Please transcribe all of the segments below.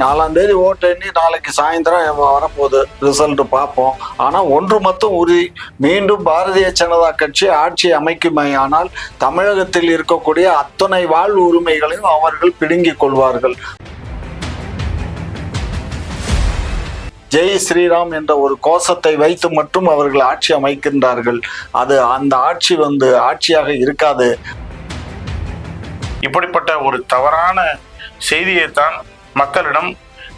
நாலாம் தேதி ஓட்டு எண்ணி நாளைக்கு சாயந்தரம் வரப்போகுது. ரிசல்ட் பார்ப்போம். ஆனால் ஒன்று மட்டும் உறுதி. மீண்டும் பாரதிய ஜனதா கட்சி ஆட்சி அமைக்குமேயானால் தமிழகத்தில் இருக்கக்கூடிய அத்தனை வாழ்வு உரிமைகளையும் அவர்கள் பிடுங்கிக் கொள்வார்கள். ஜெய் ஸ்ரீராம் என்ற ஒரு கோஷத்தை வைத்து மட்டும் அவர்கள் ஆட்சி அமைக்கின்றார்கள். அது அந்த ஆட்சி வந்து ஆட்சியாக இருக்காது. இப்படிப்பட்ட ஒரு தவறான செய்தியைத்தான் மக்களிடம்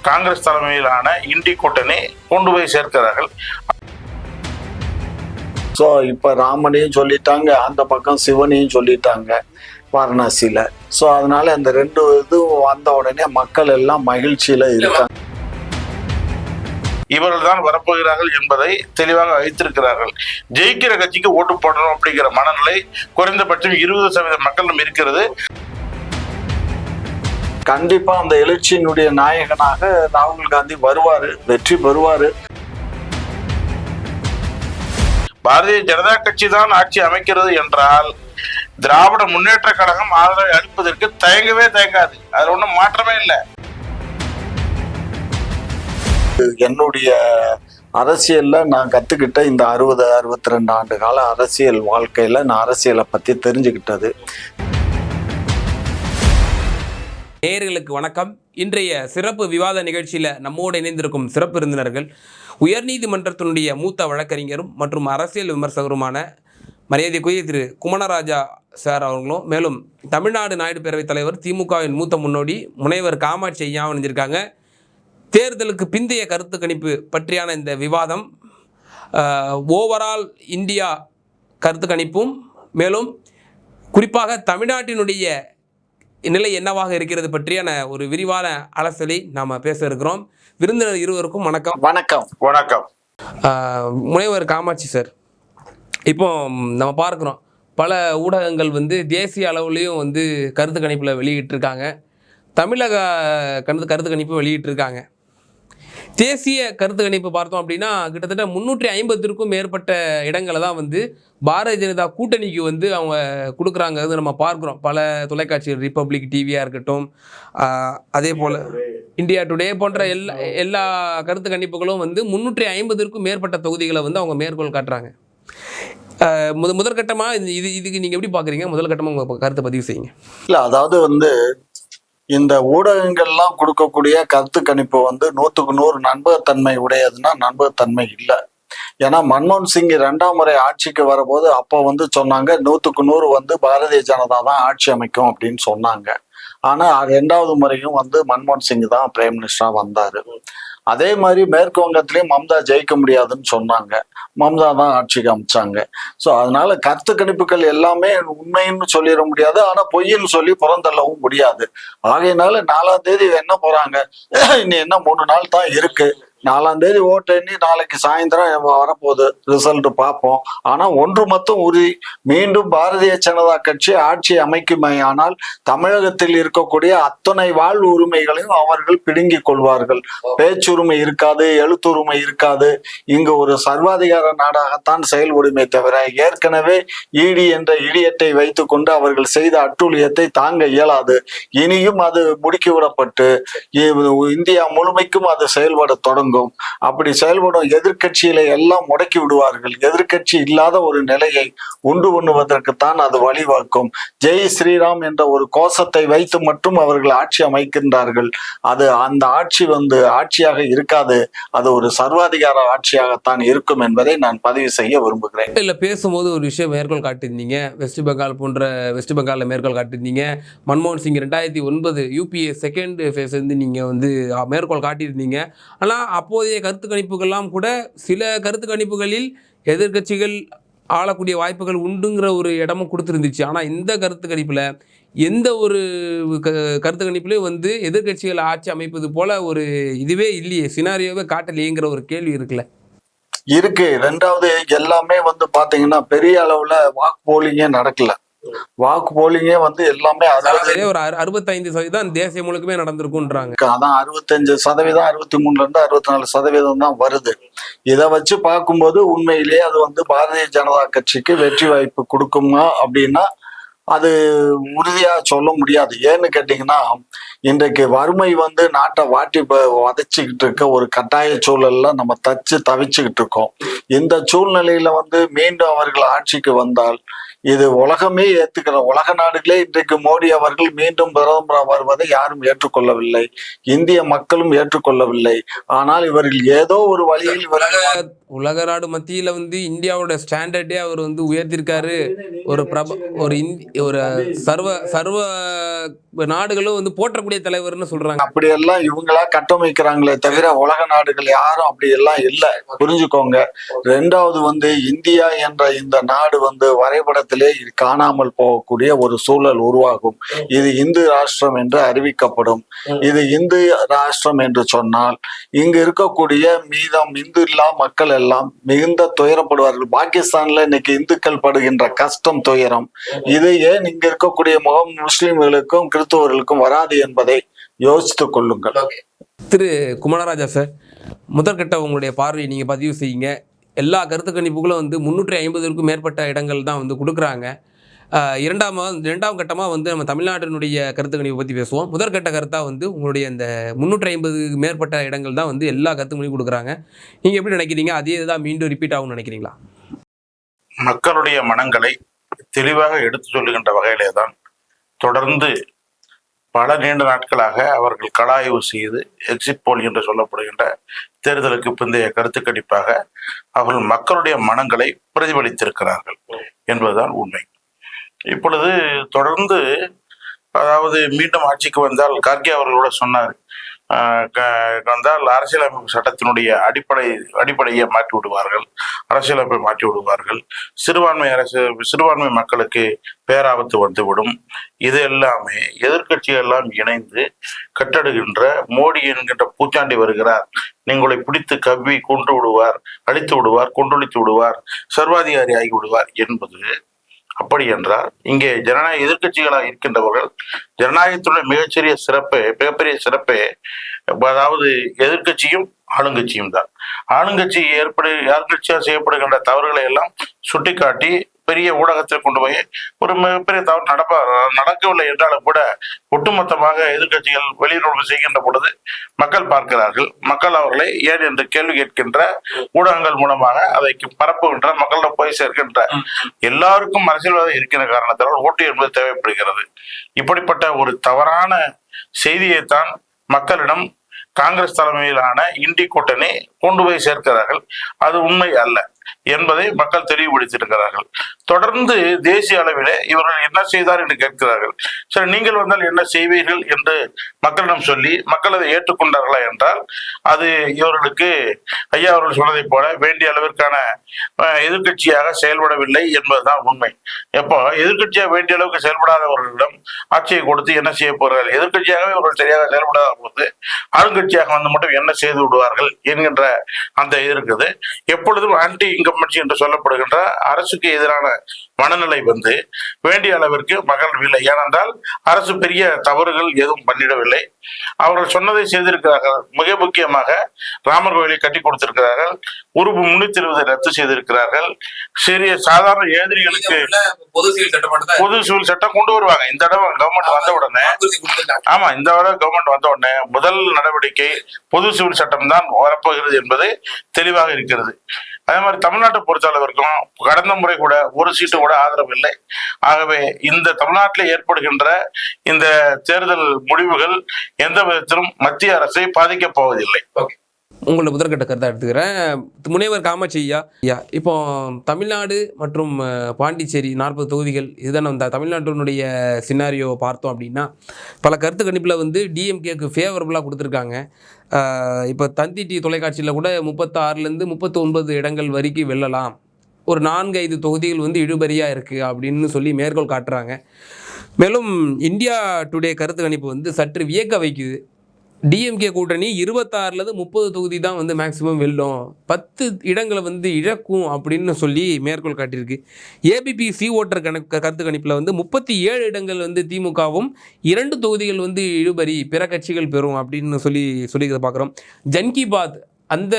காங்கிரஸ் தலைமையிலான இண்டி கூட்டணி கொண்டு போய் சேர்க்கிறார்கள். ஸோ இப்போ ராமனையும் சொல்லிட்டாங்க அந்த பக்கம் சிவனையும் சொல்லிட்டாங்க வாரணாசியில். ஸோ அதனால அந்த ரெண்டு இது வந்த உடனே மக்கள் எல்லாம் மகிழ்ச்சியில் இருக்காங்க. இவர்கள் தான் வரப்போகிறார்கள் என்பதை தெளிவாக வைத்திருக்கிறார்கள். ஜெயிக்கிற கட்சிக்கு ஓட்டு போடணும் அப்படிங்கிற மனநிலை குறைந்தபட்சம் இருபது சதவீத மக்களிடம் இருக்கிறது. கண்டிப்பா அந்த எழுச்சியினுடைய நாயகனாக ராகுல் காந்தி வருவாரு வெற்றி பெறுவாரு. பாரதிய ஜனதா கட்சி தான் ஆட்சி அமைக்கிறது என்றால் திராவிட முன்னேற்ற கழகம் ஆதரவை அளிப்பதற்கு தயங்கவே தயங்காது. அதுல ஒன்றும் மாற்றமே இல்லை. என்னுடைய அரசியல்ல நான் கத்துக்கிட்ட இந்த அறுபது அறுபத்தி ரெண்டு ஆண்டு கால அரசியல் வாழ்க்கையில நான் அரசியலை பத்தி தெரிஞ்சுக்கிட்டது. நேயர்களுக்கு வணக்கம். இன்றைய சிறப்பு விவாத நிகழ்ச்சியில் நம்மோடு இணைந்திருக்கும் சிறப்பு விருந்தினர்கள் உயர்நீதிமன்றத்தினுடைய மூத்த வழக்கறிஞரும் மற்றும் அரசியல் விமர்சகருமான மரியாதைக்குரிய திரு குமணராஜா சார் அவர்களும் மேலும் தமிழ்நாடு நாயுடு பேரவைத் தலைவர் திமுகவின் மூத்த முன்னோடி முனைவர் காமாட்சி ஐயா இணைஞ்சிருக்காங்க. தேர்தலுக்கு பிந்தைய கருத்து கணிப்பு பற்றியான இந்த விவாதம் ஓவரால் இந்தியா கருத்து கணிப்பும் மேலும் குறிப்பாக தமிழ்நாட்டினுடைய நிலை என்னவாக இருக்கிறது பற்றியான ஒரு விரிவான அலசலை நாம் பேச இருக்கிறோம். விருந்தினர் இருவருக்கும் வணக்கம். வணக்கம். வணக்கம். முனைவர் காமாட்சி சார். இப்போ நம்ம பார்க்குறோம். பல ஊடகங்கள் வந்து தேசிய அளவுலேயும் வந்து கருத்து கணிப்பில் வெளியிட்டிருக்காங்க. தமிழக கருத்து கருத்து கணிப்பு வெளியிட்டிருக்காங்க. தேசிய கருத்து கணிப்பு பார்த்தோம் அப்படின்னா கிட்டத்தட்ட முந்நூற்றி ஐம்பத்திற்கும் மேற்பட்ட இடங்களை தான் வந்து பாரதிய ஜனதா கூட்டணிக்கு வந்து அவங்க கொடுக்குறாங்கிறது நம்ம பார்க்குறோம். பல தொலைக்காட்சி ரிப்பப்ளிக் டிவியாக இருக்கட்டும் அதே போல் இந்தியா டுடே போன்ற எல்லா எல்லா கருத்து கணிப்புகளும் வந்து முந்நூற்றி ஐம்பதிற்கும் மேற்பட்ட தொகுதிகளை வந்து அவங்க மேற்கோள் காட்டுறாங்க. முத முதற்கட்டமாக இது இது இதுக்கு நீங்கள் எப்படி பார்க்குறீங்க? முதல் கட்டமாக உங்கள் கருத்தை பதிவு செய்யுங்க. இல்ல அதாவது வந்து இந்த ஊடகங்கள்லாம் கொடுக்கக்கூடிய கருத்து கணிப்பு வந்து நூற்றுக்கு நூறு நண்பகத்தன்மை உடையதுன்னா நண்பகத்தன்மை இல்லை. ஏன்னா மன்மோகன் சிங் ரெண்டாம் முறை ஆட்சிக்கு வரும்போது அப்போ வந்து சொன்னாங்க நூற்றுக்கு நூறு வந்து பாரதிய ஜனதா தான் ஆட்சி அமைக்கும் அப்படின்னு சொன்னாங்க. ஆனால் ரெண்டாவது முறையும் வந்து மன்மோகன் சிங் தான் பிரைம் மினிஸ்டராக வந்தார். அதே மாதிரி மேற்கு வங்கத்திலையும் மம்தா ஜெயிக்க முடியாதுன்னு சொன்னாங்க. மம்தா தான் ஆட்சிக்கு அமைச்சாங்க ஸோ அதனால கருத்து கணிப்புகள் எல்லாமே உண்மைன்னு சொல்லிட முடியாது. ஆனால் பொய்ன்னு சொல்லி புறந்தள்ளவும் முடியாது. ஆகையினால நாலாம் தேதி என்ன போறாங்க? இன்னும் என்ன மூணு நாள் தான் இருக்கு. நாலாம் தேதி ஓட்டு எண்ணி நாளைக்கு சாயந்தரம் வரப்போகுது. ரிசல்ட் பார்ப்போம். ஆனா ஒன்று மட்டும் உறுதி. மீண்டும் பாரதிய ஜனதா கட்சி ஆட்சி அமைக்குமேயானால் தமிழகத்தில் இருக்கக்கூடிய அத்தனை வாழ் உரிமைகளையும் அவர்கள் பிடுங்கிக் கொள்வார்கள். பேச்சுரிமை இருக்காது எழுத்துரிமை இருக்காது. இங்கு ஒரு சர்வாதிகார நாடாகத்தான் செயல்படுமே தவிர ஏற்கனவே இடி என்ற இடியத்தை வைத்துக்கொண்டு அவர்கள் செய்த அட்டூழியத்தை தாங்க இயலாது. இனியும் அது முடுக்கிவிடப்பட்டு இந்தியா முழுமைக்கும் அது செயல்பட தொடங்கும். ஒடுங்கும் அப்படி செயல்படும் எதிர்க்கட்சியில எல்லாம் முடக்கி விடுவார்கள். எதிர்கட்சி இல்லாத ஒரு நிலையை உண்டு பண்ணுவதற்குத்தான் அது வழிவகுக்கும். ஜெய் ஸ்ரீராம் என்ற ஒரு கோஷத்தை வைத்து மட்டும் அவர்கள் ஆட்சி அமைக்கின்றார்கள். அது அந்த ஆட்சி வந்து ஆட்சியாக இருக்காது. அது ஒரு சர்வாதிகார ஆட்சியாகத்தான் இருக்கும் என்பதை நான் பதிவு செய்ய விரும்புகிறேன். இல்லை பேசும்போது ஒரு விஷயம் மேற்கோள் காட்டியிருந்தீங்க. வெஸ்ட் பெங்கால் போன்ற வெஸ்ட் பெங்காலில் மேற்கோள் காட்டியிருந்தீங்க. மன்மோகன் சிங் ரெண்டாயிரத்தி ஒன்பது யூபிஏ செகண்ட் ஃபேஸ் வந்து நீங்கள் வந்து மேற்கோள் காட்டியிருந்தீங்க. ஆனால் அப்போதைய கருத்து கணிப்புகள்லாம் கூட சில கருத்து கணிப்புகளில் எதிர்க்கட்சிகள் ஆளக்கூடிய வாய்ப்புகள் உண்டுங்கிற ஒரு இடமும் கொடுத்துருந்துச்சு. ஆனால் இந்த கருத்து கணிப்பில் எந்த ஒரு க கருத்து கணிப்புலையும் வந்து எதிர்க்கட்சிகள் ஆட்சி அமைப்பது போல ஒரு இதுவே இல்லையே சினாரியோவே காட்டலையேங்கிற ஒரு கேள்வி இருக்குல்ல. இருக்கு. ரெண்டாவது எல்லாமே வந்து பாத்தீங்கன்னா பெரிய அளவுல வாக்கு போலிங்கே நடக்கல. வாக்கு போலிங்கே வந்து எல்லாமே ஒரு அறு- அறுபத்தைந்து சதவீதம் தேசியம் முழுக்கமே நடந்திருக்குன்றாங்க. அதான் அறுபத்தஞ்சு சதவீதம் அறுபத்தி மூணுல இருந்து அறுபத்தி நாலு சதவீதம் தான் வருது. இதை வச்சு பார்க்கும்போது உண்மையிலேயே அது வந்து பாரதிய ஜனதா கட்சிக்கு வெற்றி வாய்ப்பு கொடுக்குமா அப்படின்னா அது உறுதியா சொல்ல முடியாது. ஏன்னு கேட்டீங்கன்னா இன்றைக்கு வறுமை வந்து நாட்டை வாட்டி வதைச்சுக்கிட்டு இருக்க ஒரு கட்டாய சூழல்ல நம்ம தச்சு தவிச்சுக்கிட்டு இருக்கோம். இந்த சூழ்நிலையில வந்து மீண்டும் அவர்கள் ஆட்சிக்கு வந்தால் இது உலகமே ஏற்றுக்கிற உலக நாடுகளே இன்றைக்கு மோடி அவர்கள் மீண்டும் பிரதமராக வருவதை யாரும் ஏற்றுக்கொள்ளவில்லை. இந்திய மக்களும் ஏற்றுக்கொள்ளவில்லை. ஆனால் இவர்கள் ஏதோ ஒரு வழியில் இவர்கள் உலக நாடு மத்தியில் வந்து இந்தியாவோட ஸ்டாண்டர்டே அவர் வந்து உயர்த்திருக்காரு. ஒரு பிரப ஒரு இந்தி ஒரு சர்வ சர்வ நாடுகளும் வந்து போற்றக்கூடிய தலைவர்னு சொல்றாங்க. அப்படியெல்லாம் இவங்களா கட்டமைக்கிறாங்களே தவிர உலக நாடுகள் யாரும் அப்படி எல்லாம் இல்லை. புரிஞ்சுக்கோங்க. ரெண்டாவது வந்து இந்தியா என்ற இந்த நாடு வந்து வரைபடத்திலே காணாமல் போகக்கூடிய ஒரு சூழல் உருவாகும். இது இந்து ராஷ்டிரம் என்று அறிவிக்கப்படும். இது இந்து ராஷ்டிரம் என்று சொன்னால் இங்கு இருக்கக்கூடிய மீதம் இந்து இல்லா மக்கள் எல்லாம் மிகுந்த துயரப்படுவார்கள். பாகிஸ்தான்ல இன்னைக்கு இந்துக்கள் படுகின்ற கஷ்டம் துயரம். இது ஏன் இங்க இருக்கக்கூடிய முகம் முஸ்லிம்களுக்கும் கிறிஸ்தவர்களுக்கும் வராது என்பதை யோசித்துக் கொள்ளுங்கள். திரு குமாரராஜா சார் முதற்கட்ட உங்களுடைய பார்வையை நீங்கள் பதிவு செய்யுங்க. எல்லா கருத்து கணிப்புகளும் வந்து முந்நூற்றி ஐம்பதுக்கும் மேற்பட்ட இடங்கள் தான் வந்து கொடுக்குறாங்க. இரண்டாம் இரண்டாம் கட்டமாக வந்து நம்ம தமிழ்நாட்டினுடைய கருத்து கணிப்பை பற்றி பேசுவோம். முதற்கட்ட கருத்தாக வந்து உங்களுடைய இந்த முந்நூற்றி ஐம்பதுக்கு மேற்பட்ட இடங்கள் தான் வந்து எல்லா கருத்து கொடுக்குறாங்க. நீங்கள் எப்படி நினைக்கிறீங்க? அதே இதுதான் மீண்டும் ரிப்பீட் ஆகும்னு நினைக்கிறீங்களா? மக்களுடைய மனங்களை தெளிவாக எடுத்து சொல்லுகின்ற வகையிலே தான் தொடர்ந்து பல நீண்ட நாட்களாக அவர்கள் கலாய்வு செய்து எக்ஸிட் போல் என்று சொல்லப்படுகின்ற தேர்தலுக்கு பிந்தைய கருத்து கணிப்பாக அவர்கள் மக்களுடைய மனங்களை பிரதிபலித்திருக்கிறார்கள் என்பதுதான் உண்மை. இப்பொழுது தொடர்ந்து அதாவது மீண்டும் ஆட்சிக்கு வந்தால் கார்கே அவர்களோட சொன்னார் க- வந்தால் அரசியலமைப்பு சட்டத்தினுடைய அடிப்படை அடிப்படையை மாற்றி விடுவார்கள் அரசியலமைப்பை மாற்றி விடுவார்கள். சிறுபான்மை அரசு சிறுபான்மை மக்களுக்கு பேராபத்து வந்துவிடும். இது எல்லாமே எதிர்கட்சிகள் எல்லாம் இணைந்து கட்டடுகின்ற மோடி என்கின்ற பூச்சாண்டி வருகிறார். நீங்களை பிடித்து கவ்வி கொன்று விடுவார் அழித்து விடுவார் கொன்றொழித்து விடுவார் சர்வாதிகாரி ஆகி விடுவார் என்பது அப்படி என்றால் இங்கே ஜனநாயக எதிர்கட்சிகளாக இருக்கின்றவர்கள் ஜனநாயகத்துடைய மிகச்சிறிய சிறப்பு மிகப்பெரிய சிறப்பே அதாவது எதிர்க்கட்சியும் ஆளுங்கட்சியும் தான். ஆளுங்கட்சி ஏற்படு ஆளுங்கட்சியால் செய்யப்படுகின்ற தவறுகளை எல்லாம் சுட்டிக்காட்டி பெரிய ஊடகத்தில் கொண்டு போய் ஒரு மிகப்பெரிய தவறு நடப்ப நடக்கவில்லை என்றாலும் கூட ஒட்டுமொத்தமாக எதிர்க்கட்சிகள் வெளியுறவு செய்கின்ற பொழுது மக்கள் பார்க்கிறார்கள். மக்கள் அவர்களை ஏன் என்று கேள்வி கேட்கின்ற ஊடகங்கள் மூலமாக அதை பரப்புகின்ற மக்களிடம் போய் சேர்க்கின்ற எல்லாருக்கும் அரசியல்வாதம் இருக்கிற காரணத்தால் ஓட்டு என்பது தேவைப்படுகிறது. இப்படிப்பட்ட ஒரு தவறான செய்தியைத்தான் மக்களிடம் காங்கிரஸ் தலைமையிலான இண்டி கூட்டணி கொண்டு போய் சேர்க்கிறார்கள். அது உண்மை அல்ல. என்பதை மக்கள் தெளிவுபடுத்தியிருக்கிறார்கள். தொடர்ந்து தேசிய அளவிலே இவர்கள் என்ன செய்தார் என்று கேட்கிறார்கள். சரி நீங்கள் வந்தால் என்ன செய்வீர்கள் என்று மக்களிடம் சொல்லி மக்கள் அதை ஏற்றுக்கொண்டார்களா என்றால் அது இவர்களுக்கு ஐயா அவர்கள் சொன்னதைப் போல வேண்டிய அளவிற்கான எதிர்கட்சியாக செயல்படவில்லை என்பதுதான் உண்மை. எப்போ? எதிர்க்கட்சியாக வேண்டிய அளவுக்கு செயல்படாதவர்களிடம் ஆட்சியை கொடுத்து என்ன செய்ய போகிறார்கள்? எதிர்க்கட்சியாகவே இவர்கள் சரியாக செயல்படாத போது ஆளுங்கட்சியாக வந்து மட்டும் என்ன செய்து விடுவார்கள் என்கின்ற அந்த இது இருக்குது. எப்பொழுதும் ஆன்டி இன்கம்பன்சி என்று சொல்லப்படுகின்ற அரசுக்கு எதிரான மனநிலை வந்து வேண்டிய அளவிற்கு மகழவில்லை ஏனென்றால் அரசு பெரிய தவறுகள் எதுவும் பண்ணிடவில்லை. அவர்கள் சொன்னதை செய்திருக்கிறார்கள். மிக முக்கியமாக ராமர் கோயிலை கட்டி கொடுத்திருக்கிறார்கள். உறுப்பு முன்னூத்தி இருபது ரத்து செய்திருக்கிறார்கள். சிறிய சாதாரண ஏதிரிகளுக்கு பொது சிவில் சட்டம் கொண்டு வருவாங்க. இந்த தடவை கவர்மெண்ட் வந்த உடனே ஆமா இந்த தடவை கவர்மெண்ட் வந்த உடனே முதல் நடவடிக்கை பொது சிவில் சட்டம் தான் வரப்போகிறது என்பது தெளிவாக இருக்கிறது. அதே மாதிரி தமிழ்நாட்டை பொறுத்தளவிற்கும் கடந்த முறை கூட ஒரு சீட்டு கூட ஆதரவு இல்லை. ஆகவே இந்த தமிழ்நாட்டில் ஏற்படுகின்ற இந்த தேர்தல் முடிவுகள் எந்த விதத்திலும் மத்திய அரசை பாதிக்கப் போவதில்லை. உங்களோட முதற்கட்ட கருத்தை எடுத்துக்கிறேன். முனைவர் காமாட்சி ஐயா ஐயா இப்போ தமிழ்நாடு மற்றும் பாண்டிச்சேரி நாற்பது தொகுதிகள் இதுதான் நம்ம தமிழ்நாட்டினுடைய சின்னாரியோ பார்த்தோம் அப்படின்னா பல கருத்து கணிப்பில் வந்து டிஎம்கேக்கு ஃபேவரபுளாக கொடுத்துருக்காங்க. இப்போ தந்தி டி தொலைக்காட்சியில் கூட முப்பத்தாறுலேருந்து முப்பத்தி ஒன்பது இடங்கள் வரைக்கும் வெல்லலாம். ஒரு நான்கு ஐந்து தொகுதிகள் வந்து இழுபறியாக இருக்குது அப்படின்னு சொல்லி மேற்கோள் காட்டுறாங்க. மேலும் இந்தியா டுடே கருத்து கணிப்பு வந்து சற்று வியக்க வைக்குது. டிஎம்கே கூட்டணி இருபத்தாறுலேருந்து முப்பது தொகுதி தான் வந்து மேக்ஸிமம் வெல்லும். பத்து இடங்களை வந்து இழக்கும் அப்படின்னு சொல்லி மேற்கோள் காட்டியிருக்கு. ஏபிபி சி ஓட்டர் கணக்கு கருத்து கணிப்பில் வந்து முப்பத்தி ஏழு இடங்கள் வந்து திமுகவும் இரண்டு தொகுதிகள் வந்து இழுபறி பிற கட்சிகள் பெறும் அப்படின்னு சொல்லி சொல்லிக்கிறத பார்க்குறோம். ஜன்கி பாத் அந்த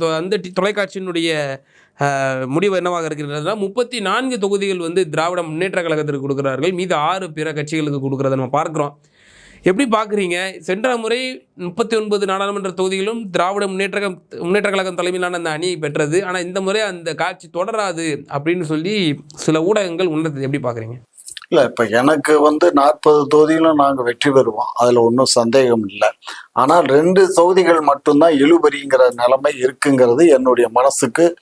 தொ- அந்த டி- தொலைக்காட்சியினுடைய முடிவு என்னவாக இருக்கிறதுனா முப்பத்தி நான்கு தொகுதிகள் வந்து திராவிட முன்னேற்ற கழகத்திற்கு கொடுக்குறார்கள். மீது ஆறு பிற கட்சிகளுக்கு கொடுக்குறத நம்ம பார்க்குறோம். எப்படி பார்க்குறீங்க? சென்ற முறை முப்பத்தி ஒன்பது நாடாளுமன்ற தொகுதிகளும் திராவிட முன்னேற்ற க- முன்னேற்ற கழகம் தலைமையிலான அந்த அணியை பெற்றது. ஆனால் இந்த முறை அந்த காட்சி தொடராது அப்படின்னு சொல்லி சில ஊடகங்கள் உணர்ந்தது. எப்படி பார்க்குறீங்க? இல்லை இப்போ எனக்கு வந்து நாற்பது தொகுதியிலும் நாங்கள் வெற்றி பெறுவோம். அதில் ஒன்றும் சந்தேகம் இல்லை. ஆனால் ரெண்டு தொகுதிகள் மட்டும்தான் இழுபறிங்கிற நிலைமை இருக்குங்கிறது என்னுடைய மனசுக்கு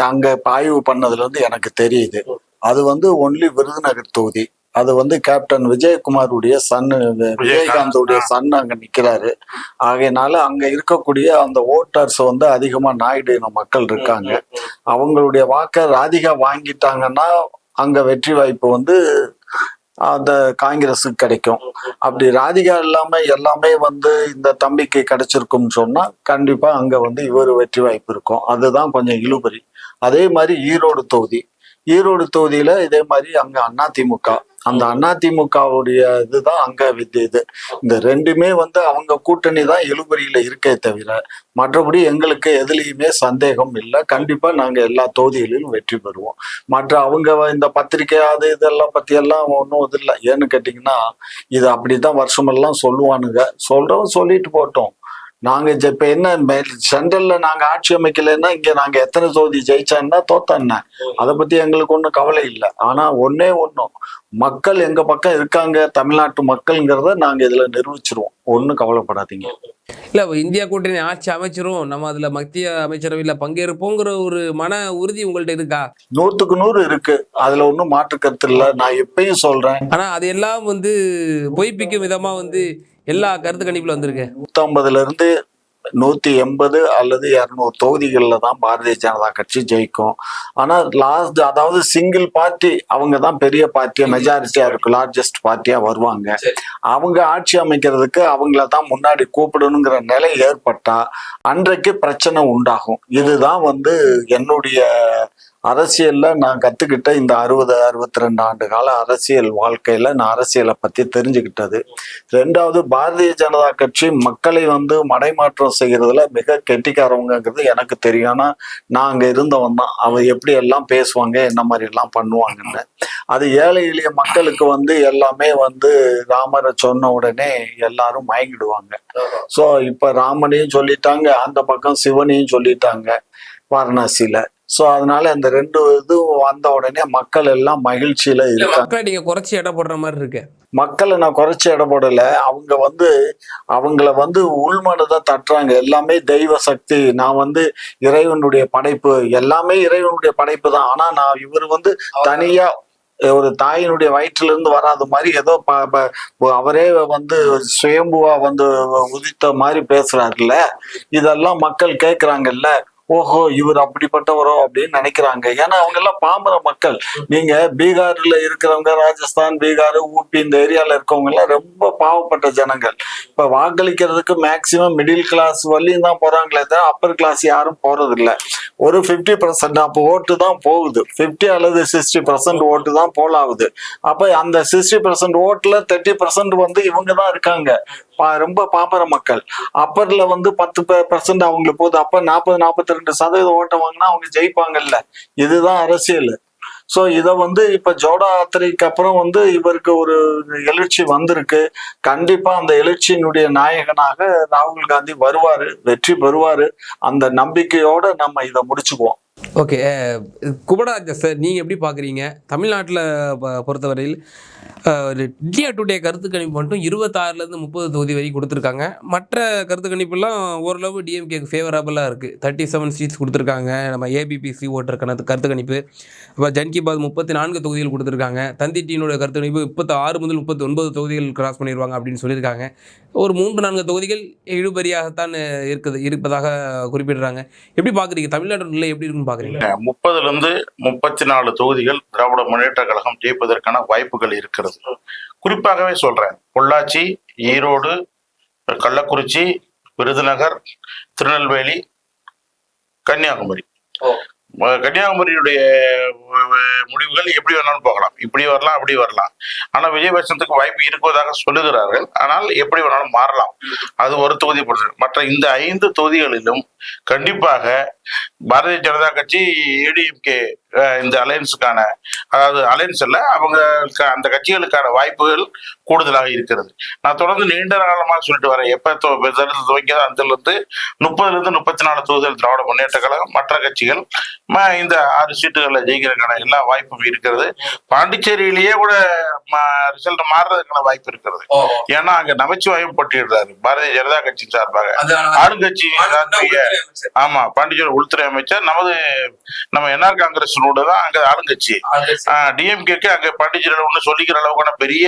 அங்கே ஆய்வு பண்ணதுலேருந்து எனக்கு தெரியுது. அது வந்து ஒன்லி விருதுநகர் தொகுதி. அது வந்து கேப்டன் விஜயகுமாருடைய சன்னு விஜயகாந்தோடைய சன் அங்க நிக்கிறாரு. ஆகையினால அங்க இருக்கக்கூடிய அந்த ஓட்டர்ஸ் வந்து அதிகமா நாயுடு இன மக்கள் இருக்காங்க. அவங்களுடைய வாக்கை ராதிகா வாங்கிட்டாங்கன்னா அங்க வெற்றி வாய்ப்பு வந்து அந்த காங்கிரஸுக்கு கிடைக்கும். அப்படி ராதிகா இல்லாம எல்லாமே வந்து இந்த தம்பிக்கு கிடைச்சிருக்கும்னு சொன்னா கண்டிப்பா அங்க வந்து இவர் வெற்றி வாய்ப்பு இருக்கும். அதுதான் கொஞ்சம் இழுபறி. அதே மாதிரி ஈரோடு தொகுதி. ஈரோடு தொகுதியில இதே மாதிரி அங்க அதிமுக அந்த அதிமுகவுடைய இதுதான் அங்க வித் இது. இந்த ரெண்டுமே வந்து அவங்க கூட்டணி தான் இழுபறியில இருக்கே தவிர மற்றபடி எங்களுக்கு எதுலேயுமே சந்தேகம் இல்லை. கண்டிப்பா நாங்க எல்லா தொகுதிகளிலும் வெற்றி பெறுவோம். மற்ற அவங்க இந்த பத்திரிக்கை அது இதெல்லாம் பத்தி எல்லாம் ஒன்றும் இது இல்லை. ஏன்னு கேட்டிங்கன்னா இது அப்படிதான் வருஷமெல்லாம் சொல்லுவானுங்க. சொல்றவன் சொல்லிட்டு போட்டோம். நாங்க இப்ப என்ன சென்ட்ரல்ல நாங்க ஆட்சி அமைக்கலைன்னா இங்க நாங்க எத்தனை தொகுதி ஜெயிச்சான்னா தோத்தண்ண அதை பத்தி எங்களுக்கு ஒன்றும் கவலை இல்லை. ஆனா ஒன்னே ஒன்றும் மக்கள் எங்க பக்கம் இருக்காங்க தமிழ்நாட்டு மக்கள்ங்கிறத நாங்க இதுல நிரூபிச்சிருவோம். ஒன்றும் கவலைப்படாதீங்க. இல்லை இந்தியா கூட்டணி ஆட்சி அமைச்சரும். நம்ம அதில் மத்திய அமைச்சரவையில் பங்கேற்போங்கிற ஒரு மன உறுதி உங்கள்கிட்ட இருக்கா? நூத்துக்கு நூறு இருக்கு. அதுல ஒன்றும் மாற்று கருத்து இல்லை. நான் எப்பயும் சொல்றேன். ஆனால் அது எல்லாம் வந்து பொய்ப்பிக்கும் விதமாக வந்து எல்லா கருத்து கணிப்பில் வந்திருக்கு. நூத்தம்பதுல இருந்து நூத்தி எண்பது அல்லது இரநூறு தொகுதிகளில் தான் பாரதிய ஜனதா கட்சி ஜெயிக்கும். ஆனா லாஸ்ட் அதாவது சிங்கிள் பார்ட்டி அவங்க தான் பெரிய பார்ட்டியா மெஜாரிட்டியா இருக்கும் லார்ஜஸ்ட் பார்ட்டியா வருவாங்க. அவங்க ஆட்சி அமைக்கிறதுக்கு அவங்கள தான் முன்னாடி கூப்பிடணுங்கிற நிலை ஏற்பட்டா அன்றைக்கு பிரச்சனை உண்டாகும். இதுதான் வந்து என்னுடைய அரசியல்ல நான் கத்துக்கிட்ட இந்த அறுபது அறுபத்தி ரெண்டு ஆண்டு கால அரசியல் வாழ்க்கையில நான் அரசியலை பத்தி தெரிஞ்சுக்கிட்டது. ரெண்டாவது பாரதிய ஜனதா கட்சி மக்களை வந்து மடைமாற்றம் செய்கிறதுல மிக கெட்டிக்காரவங்கிறது எனக்கு தெரியும். ஆனா நான் அங்க இருந்தவன் தான். அவன் எப்படி எல்லாம் பேசுவாங்க என்ன மாதிரி எல்லாம் பண்ணுவாங்கன்னு. அது ஏழை எளிய மக்களுக்கு வந்து எல்லாமே வந்து ராமரை சொன்ன உடனே எல்லாரும் மயங்கிடுவாங்க. ஸோ இப்போ ராமனையும் சொல்லிட்டாங்க அந்த பக்கம் சிவனையும் சொல்லிட்டாங்க வாரணாசியில. சோ அதனால அந்த ரெண்டு இது வந்த உடனே மக்கள் எல்லாம் மகிழ்ச்சியில இருக்காங்க. குறைச்சி எடை போடுற மாதிரி இருக்கு. மக்களை நான் குறைச்சி இட போடல. அவங்க வந்து அவங்கள வந்து உள்மனதை தட்டுறாங்க. எல்லாமே தெய்வ சக்தி. நான் வந்து இறைவனுடைய படைப்பு. எல்லாமே இறைவனுடைய படைப்பு தான். ஆனா நான் இவர் வந்து தனியா ஒரு தாயினுடைய வயிற்றுல இருந்து வராத மாதிரி ஏதோ அவரே வந்து சுயம்புவா வந்து உதித்த மாதிரி பேசுறாருல்ல. இதெல்லாம் மக்கள் கேக்குறாங்கல்ல. ஓஹோ இவர் அப்படிப்பட்டவரோ அப்படின்னு நினைக்கிறாங்க. ஏன்னா அவங்க எல்லாம் பாமர மக்கள். நீங்க பீகார்ல இருக்கிறவங்க ராஜஸ்தான் பீகார் ஊபி இந்த ஏரியால இருக்கவங்க எல்லாம் ரொம்ப பாவப்பட்ட ஜனங்கள். இப்ப வாக்களிக்கிறதுக்கு மேக்சிமம் மிடில் கிளாஸ் வழியும் தான் போறாங்களே தான் அப்பர் கிளாஸ் யாரும் போறது ஒரு ஃபிஃப்டி பர்சன்ட் அப்போ ஓட்டு தான் போகுது. ஃபிஃப்டி அல்லது சிக்ஸ்டி பர்சன்ட் ஓட்டு தான் போலாகுது. அப்போ அந்த சிக்ஸ்டி பர்சன்ட் ஓட்டில் தேர்ட்டி பர்சன்ட் வந்து இவங்க தான் இருக்காங்க. பா- ரொம்ப பாப்பர மக்கள். அப்பர்ல வந்து பத்து பர்சன்ட் அவங்களுக்கு போகுது. அப்போ நாற்பது நாற்பத்தி ரெண்டு சதவீதம் ஓட்டை வாங்கினா அவங்க ஜெயிப்பாங்கல்ல. இதுதான் அரசியல். ஸோ இதை வந்து இப்போ ஜோடா யாத்திரைக்கு அப்புறம் வந்து இவருக்கு ஒரு எழுச்சி வந்திருக்கு. கண்டிப்பா அந்த எழுச்சியினுடைய நாயகனாக ராகுல் காந்தி வருவாரு வெற்றி பெறுவாரு. அந்த நம்பிக்கையோட நம்ம இதை முடிச்சுக்குவோம். ஓகே குபடராஜா சார் நீங்கள் எப்படி பார்க்குறீங்க தமிழ்நாட்டில் பொறுத்தவரையில் ஒரு இந்தியா டுடே கருத்து கணிப்பு மட்டும் இருபத்தாறுலேருந்து முப்பது தொகுதி வரைக்கும் கொடுத்துருக்காங்க. மற்ற கருத்து கணிப்புலாம் ஓரளவு டிஎம்கேக்கு ஃபேவரபுளாக இருக்குது தேர்ட்டி செவன் சீட்ஸ் கொடுத்துருக்காங்க. நம்ம ஏபிபிசி ஓட்டர் கணக்கு கருத்து கணிப்பு. அப்புறம் ஜன் கி பாத் முப்பத்தி நான்கு தொகுதிகள் கொடுத்துருக்காங்க. தந்தி டீனோட கருத்து கணிப்பு முப்பத்தி ஆறு முதல் முப்பத்தி ஒன்பது தொகுதிகள் கிராஸ் பண்ணிடுவாங்க அப்படின்னு சொல்லியிருக்காங்க. ஒரு மூன்று நான்கு தொகுதிகள் இழுபறியாகத்தான் இருக்குது இருப்பதாக குறிப்பிடுறாங்க. எப்படி பார்க்குறீங்க தமிழ்நாட்டில் எப்படி இருக்குன்னு பார்க்குறீங்க முப்பதுல இருந்து முப்பத்தி நாலு தொகுதிகள் திராவிட முன்னேற்ற கழகம் ஜெயிப்பதற்கான வாய்ப்புகள் இருக்கிறது. குறிப்பாகவே சொல்றேன் பொள்ளாச்சி ஈரோடு கள்ளக்குறிச்சி விருதுநகர் திருநெல்வேலி கன்னியாகுமரி. கன்னியாகுமரியுடைய முடிவுகள் எப்படி வேணாலும் போகலாம் இப்படி வரலாம் அப்படி வரலாம். ஆனா விஜயபட்சத்துக்கு வாய்ப்பு இருப்பதாக சொல்லுகிறார்கள். ஆனால் எப்படி வேணாலும் மாறலாம். அது ஒரு தொகுதி பொறுத்து. மற்ற இந்த ஐந்து தொகுதிகளிலும் கண்டிப்பாக பாரதிய ஜனதா கட்சி ஏடிஎம்கே இந்த அலையன்ஸுக்கான அதாவது அலையன்ஸ் அல்ல அவங்க அந்த கட்சிகளுக்கான வாய்ப்புகள் கூடுதலாக இருக்கிறது. நான் தொடர்ந்து நீண்ட காலமாக சொல்லிட்டு வரேன். எப்ப துவங்கியதோ அதுல இருந்து முப்பதுல இருந்து முப்பத்தி நாலு தொகுதிகள் திராவிட முன்னேற்ற கழகம் மற்ற கட்சிகள் இந்த ஆறு சீட்டுகளில் ஜெயிக்கிறதுக்கான எல்லா வாய்ப்பும் இருக்கிறது. பாண்டிச்சேரியிலேயே கூட ரிசல்ட் மாறுறதுக்கான வாய்ப்பு இருக்கிறது. ஏன்னா அங்க நமச்சிவாயம் போட்டியிடுறாரு. பாரதிய ஜனதா கட்சி சார்பாக. ஆளுங்கட்சி ஆமா பாண்டிச்சேரி உள்துறை அமைச்சர் நமது நம்ம என்ஆர் காங்கிரஸோட தான் அங்க ஆளுங்கட்சி டிஎம்கேக்கு அங்க பாண்டிச்சேரியில ஒண்ணு சொல்லிக்கிற அளவுக்கான பெரிய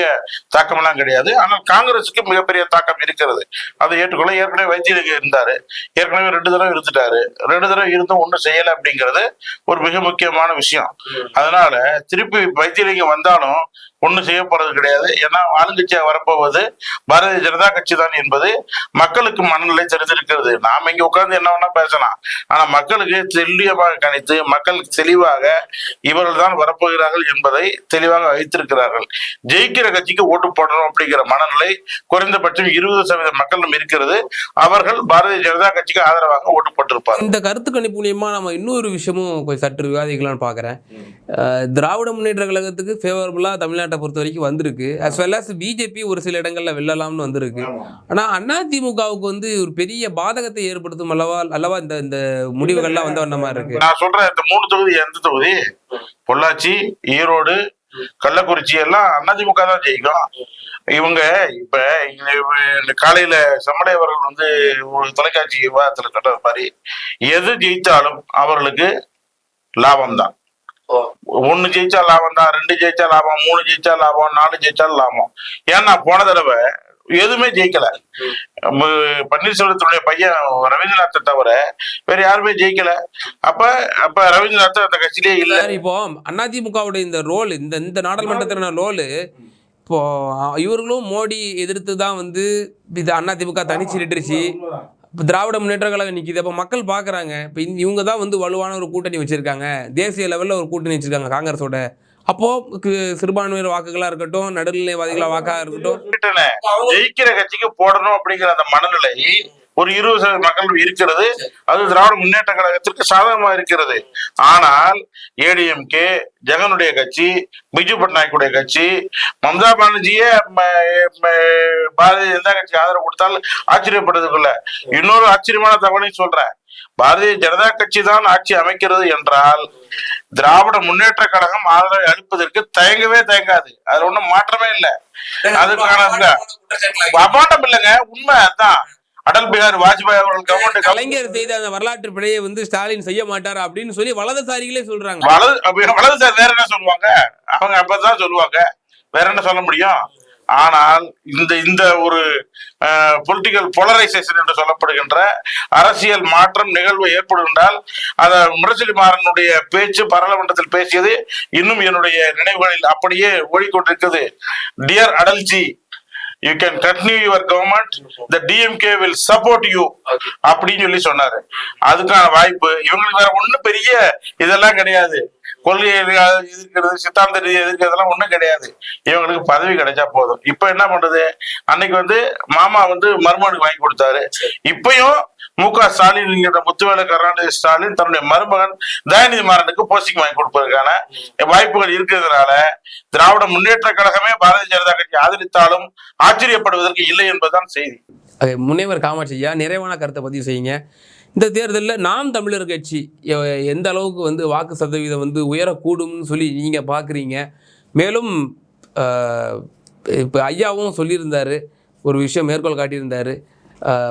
தாக்கம் எல்லாம் கிடையாது. ஆனால் காங்கிரஸுக்கு மிகப்பெரிய தாக்கம் இருக்கிறது. அதை ஏற்றுக்கொள்ள ஏற்கனவே வைத்தியலிங்க இருந்தாரு. ஏற்கனவே ரெண்டு தடவை இருந்துட்டாரு. ரெண்டு தடவை இருந்தும் ஒண்ணும் செய்யல அப்படிங்கிறது ஒரு மிக முக்கியமான விஷயம். அதனால திருப்பி வைத்தியலிங்கம் வந்தாலும் ஒண்ணும் செய்ய போறது கிடையாது. ஏன்னா ஆளுங்கட்சியா வரப்போவது பாரதிய ஜனதா கட்சி தான் என்பது மக்களுக்கு மனநிலை தெரிஞ்சிருக்கிறது நாம இங்க உட்கார்ந்து என்ன வேணா பேசலாம். ஆனா மக்களுக்கு தெளிவாக கணித்து மக்கள் தெளிவாக இவர்கள் தான் வரப்போகிறார்கள் என்பதை தெளிவாக வைத்திருக்கிறார்கள். ஜெயிக்கிற கட்சிக்கு ஓட்டு போடணும் அப்படிங்கிற மனநிலை குறைந்தபட்சம் இருபது சதவீத மக்களும் இருக்கிறது. அவர்கள் பாரதிய ஜனதா கட்சிக்கு ஆதரவாக ஓட்டு போட்டிருப்பார் இந்த கருத்து கணிப்பு மூலியமா நம்ம இன்னொரு விஷயமும் கொஞ்சம் சற்று விவாதிக்கலாம்னு பாக்குறேன். திராவிட முன்னேற்ற கழகத்துக்கு ஃபேவரபுளாக தமிழ்நாட்டை பொறுத்த வரைக்கும் வந்திருக்கு. அஸ் வெல் அஸ் பிஜேபி ஒரு சில இடங்கள்ல வெல்லலாம்னு வந்திருக்கு. ஆனால் அதிமுகவுக்கு வந்து ஒரு பெரிய பாதகத்தை ஏற்படுத்தும் அல்லவா அல்லவா இந்த இந்த முடிவுகள்லாம் வந்த வண்ணமா இருக்கு? நான் சொல்றேன் இந்த மூணு தொகுதி எந்த தொகுதி? பொள்ளாச்சி ஈரோடு கள்ளக்குறிச்சி எல்லாம் அதிமுக தான் ஜெயிக்கும். இவங்க இப்ப காலையில செம்மடை அவர்கள் வந்து ஒரு தொலைக்காட்சி விவாதத்துல சொல்ற மாதிரி எது ஜெயித்தாலும் அவர்களுக்கு லாபம் தான் ஒன்னு ஜெயிச்சா லாபம் தான் ரெண்டு ஜெயிச்சா லாபம் மூணு ஜெயிச்சா லாபம் நாலு ஜெயிச்சாலும் லாபம். ஏன்னா போன தடவை எதுவுமே ஜெயிக்கல. பன்னீர்செல்வத்தினுடைய பையன் ரவீந்திரநாத்தை தவிர வேற யாருமே ஜெயிக்கல. அப்ப அப்ப ரவீந்திரநாத் அந்த கட்சியிலே இல்ல இப்போ அதிமுகவுடைய இந்த ரோல் இந்த இந்த நாடாளுமன்றத்தின ரோலு இப்போ இவர்களும் மோடி எதிர்த்து தான் வந்து இது அதிமுக தனிச்சு நிட்டுருச்சு இப்போ திராவிட முன்னேற்ற கழகம் நிற்கிது அப்போ மக்கள் பார்க்குறாங்க இப்போ இவங்க தான் வந்து வலுவான ஒரு கூட்டணி வச்சுருக்காங்க. தேசிய லெவலில் ஒரு கூட்டணி வச்சுருக்காங்க காங்கிரஸோட. அப்போது சிறுபான்மையினர் வாக்குகளாக இருக்கட்டும் நடுநிலைவாதிகளாக வாக்காக இருக்கட்டும் சொல்லிட்டேனே, ஜெயிக்கிற கட்சிக்கு போடணும் அப்படிங்கிற அந்த மனநிலை ஒரு இருபது சதவீத மக்கள் இருக்கிறது. அது திராவிட முன்னேற்ற கழகத்திற்கு சாதகமா இருக்கிறது. ஆனால் ஏடிஎம்கே ஜெகனுடைய கட்சி பிஜு பட்நாயக்குடைய கட்சி மம்தா பானர்ஜியே பாரதிய ஜனதா கட்சிக்கு ஆதரவு கொடுத்தால் ஆச்சரியப்படுறதுக்குள்ள இன்னொரு ஆச்சரியமான தகவலையும் சொல்றேன். பாரதிய ஜனதா கட்சி தான் ஆட்சி அமைக்கிறது என்றால் திராவிட முன்னேற்ற கழகம் ஆதரவை அளிப்பதற்கு தயங்கவே தயங்காது. அதுல ஒண்ணும் மாற்றமே இல்லை. அதுக்கான அபாண்டம் இல்லைங்க உண்மை அதான் அடல் பிகாரி வாஜ்பாய் அவர்கள் கவர்மெண்ட் கலைஞர் செய்த அந்த வரலாற்று பிழையை வந்து ஸ்டாலின் செய்ய மாட்டார் அப்படின்னு சொல்லி வலதுசாரிகளே சொல்றாங்க. வலது வலதுசாரி வேற என்ன சொல்லுவாங்க? அவங்க அப்பதான் சொல்லுவாங்க. வேற என்ன சொல்ல முடியும்? ஆனால் இந்த இந்த ஒரு பொலிட்டிக்கல் போலரைசேஷன் என்று சொல்லப்படுகின்ற அரசியல் மாற்றம் நிகழ்வு ஏற்படுகின்றால் அத முரசொலி மாறனுடைய பேச்சு பாராளுமன்றத்தில் பேசியது இன்னும் என்னுடைய நினைவுகளில் அப்படியே ஓடிக்கொண்டிருக்கிறது. Dear Atalji you can continue your government the DMK will support you அப்படின்னு சொல்லி சொன்னாரு. அதுக்கான வாய்ப்பு இவங்களுக்கு வேற ஒண்ணும் பெரிய இதெல்லாம் கிடையாது. கொள்கையை எதிர்க்கிறது சித்தாந்த ரீதியை எதிர்க்கிறதுலாம் ஒன்றும் கிடையாது. இவங்களுக்கு பதவி கிடைச்சா போதும். இப்போ என்ன பண்ணுறது அன்னைக்கு வந்து மாமா வந்து மருமகனுக்கு வாங்கி கொடுத்தாரு. இப்பயும் மு க ஸ்டாலின் என்கிற முத்துவேல கருணாநிதி ஸ்டாலின் தன்னுடைய மருமகன் தயாநிதி மாறனுக்கு போஸ்டிங் வாங்கி கொடுப்பதற்கான வாய்ப்புகள் இருக்கிறதுனால திராவிட முன்னேற்ற கழகமே பாரதிய ஜனதா கட்சி ஆதரித்தாலும் ஆச்சரியப்படுவதற்கு இல்லை என்பதுதான் செய்தி. முனைவர் காமாட்சி ஐயா நிறைவான கருத்தை பதிவு செய்யுங்க. இந்த தேர்தலில் நாம் தமிழர் கட்சி எந்த அளவுக்கு வந்து வாக்கு சதவீதம் வந்து உயரக்கூடும்னு சொல்லி நீங்கள் பார்க்குறீங்க மேலும் இப்போ ஐயாவும் சொல்லியிருந்தார் ஒரு விஷயம் மேற்கோள் காட்டியிருந்தார்.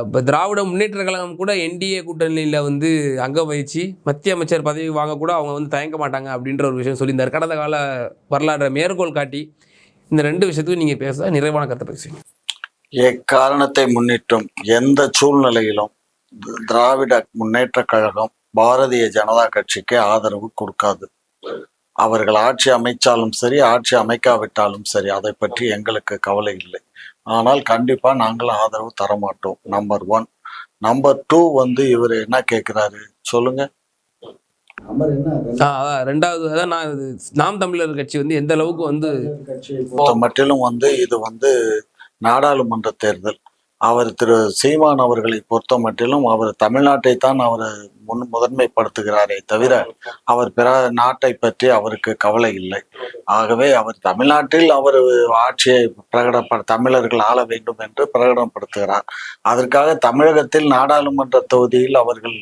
இப்போ திராவிட முன்னேற்ற கழகம் கூட என்டிஏ கூட்டணியில் வந்து அங்கம் வகிச்சு மத்திய அமைச்சர் பதவி வாங்க கூட அவங்க வந்து தயங்க மாட்டாங்க அப்படின்ற ஒரு விஷயம் சொல்லியிருந்தார். கடந்த கால வரலாற்றை மேற்கோள் காட்டி இந்த ரெண்டு விஷயத்துக்கும் நீங்கள் பேச நிறைவான கருத்தை பேசுவீங்க. எக்காரணத்தை முன்னிட்டும் எந்த சூழ்நிலையிலும் திராவிட முன்னேற்ற கழகம் பாரதிய ஜனதா கட்சிக்கு ஆதரவு கொடுக்காது. அவர்கள் ஆட்சி அமைச்சாலும் சரி ஆட்சி அமைக்காவிட்டாலும் சரி அதை பற்றி எங்களுக்கு கவலை இல்லை. ஆனால் கண்டிப்பா நாங்கள் ஆதரவு தர மாட்டோம் நம்பர் ஒன் நம்பர் டூ வந்து இவர் என்ன கேட்கிறாரு சொல்லுங்க. ரெண்டாவது நான் நாம் தமிழர் கட்சி வந்து எந்த அளவுக்கு வந்து மட்டிலும் வந்து இது வந்து நாடாளுமன்ற தேர்தல். அவர் திரு சீமான் அவர்களை பொறுத்த மட்டிலும் அவர் தமிழ்நாட்டை தான் அவர் முன் முதன்மைப்படுத்துகிறாரே தவிர அவர் பிற நாட்டை பற்றி அவருக்கு கவலை இல்லை. ஆகவே அவர் தமிழ்நாட்டில் அவர் ஆட்சியை பிரகடப்பட தமிழர்கள் ஆள வேண்டும் என்று பிரகடனப்படுத்துகிறார். அதற்காக தமிழகத்தில் நாடாளுமன்ற தொகுதியில் அவர்கள்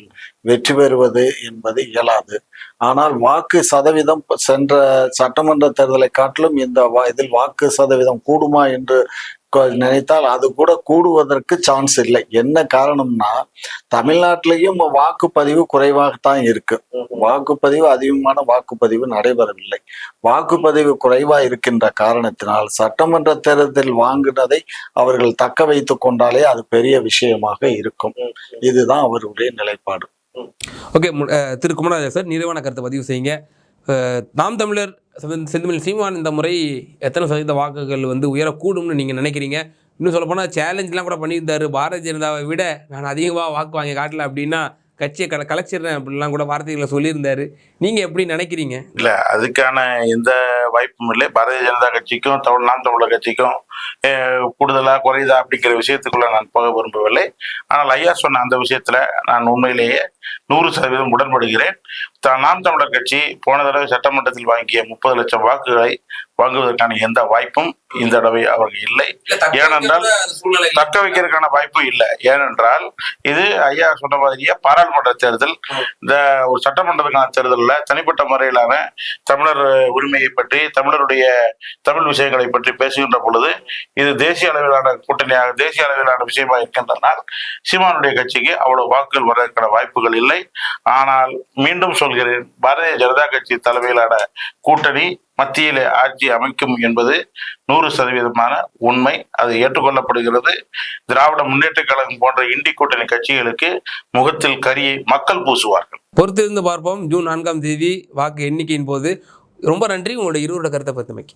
வெற்றி பெறுவது என்பது இயலாது. ஆனால் வாக்கு சதவீதம் சென்ற சட்டமன்ற தேர்தலை காட்டிலும் இந்த இதில் வாக்கு சதவீதம் கூடுமா என்று நினைத்தால் அது கூட கூடுவதற்கு சான்ஸ் இல்லை. என்ன காரணம்னா தமிழ்நாட்டிலையும் வாக்குப்பதிவு குறைவாகத்தான் இருக்கு. வாக்குப்பதிவு அதிகமான வாக்குப்பதிவு நடைபெறவில்லை. வாக்குப்பதிவு குறைவா இருக்கின்ற காரணத்தினால் சட்டமன்ற தேர்தலில் வாங்கினதை அவர்கள் தக்க வைத்து கொண்டாலே அது பெரிய விஷயமாக இருக்கும். இதுதான் அவருடைய நிலைப்பாடு. ஓகே திரு குமராஜா சார் நிறைவான கருத்தை பதிவு செய்யுங்க. நாம் தமிழர் செந்தமிழ் சீமான் இந்த முறை எத்தனை சதவீத வாக்குகள் வந்து உயரக்கூடும்னு நீங்கள் நினைக்கிறீங்க? இன்னும் சொல்லப்போனால் சேலஞ்செலாம் கூட பண்ணியிருந்தாரு. பாரதிய ஜனதாவை விட நான் அதிகமாக வாக்கு வாங்கி காட்டல அப்படின்னா கட்சியை கல கலைச்சிடுறேன் அப்படிலாம் கூட வார்த்தைகளை சொல்லியிருந்தாரு. நீங்கள் எப்படி நினைக்கிறீங்க? இல்லை அதுக்கான எந்த வாய்ப்பும் இல்லை. பாரதிய ஜனதா கட்சிக்கும் தமிழ் நாம் தமிழர் கட்சிக்கும் கூடுதலா குறையுதா அப்படிங்கிற விஷயத்துக்குள்ள நான் போக விரும்பவில்லை. ஆனால் ஐயா சொன்ன அந்த விஷயத்துல நான் உண்மையிலேயே நூறு சதவீதம் உடன்படுகிறேன். நாம் தமிழர் கட்சி போன தடவை சட்டமன்றத்தில் வாங்கிய முப்பது லட்சம் வாக்குகளை வாங்குவதற்கான எந்த வாய்ப்பும் இந்த தடவை அவர்கள் இல்லை. ஏனென்றால் தக்க வைக்கிறதுக்கான வாய்ப்பு இல்லை. ஏனென்றால் இது ஐயா சொன்ன மாதிரியே பாராளுமன்ற தேர்தல். இந்த ஒரு சட்டமன்றத்துக்கான தேர்தலில் தனிப்பட்ட முறையிலான தமிழர் உரிமையை பற்றி தமிழருடைய தமிழ் விஷயங்களை பற்றி பேசுகின்ற பொழுது இது தேசிய அளவிலான கூட்டணியாக தேசிய அளவிலான விஷயமாக இருக்கின்றனால் சீமானுடைய கட்சிக்கு அவ்வளவு வாக்குகள் வருவதற்கான வாய்ப்புகள் இல்லை. ஆனால் மீண்டும் சொல்கிறேன் பாரதிய ஜனதா கட்சி தலைமையிலான கூட்டணி மத்தியிலே ஆட்சி அமைக்கும் என்பது நூறு சதவீதமான உண்மை. அது ஏற்றுக்கொள்ளப்படுகிறது. திராவிட முன்னேற்ற கழகம் போன்ற இண்டி கூட்டணி கட்சிகளுக்கு முகத்தில் கரியை மக்கள் பூசுவார்கள். பொறுத்திருந்து பார்ப்போம். ஜூன் நான்காம் தேதி வாக்கு எண்ணிக்கையின் போது ரொம்ப நன்றி. உங்களுடைய இருவரோட கருத்தை பத்துமைக்கு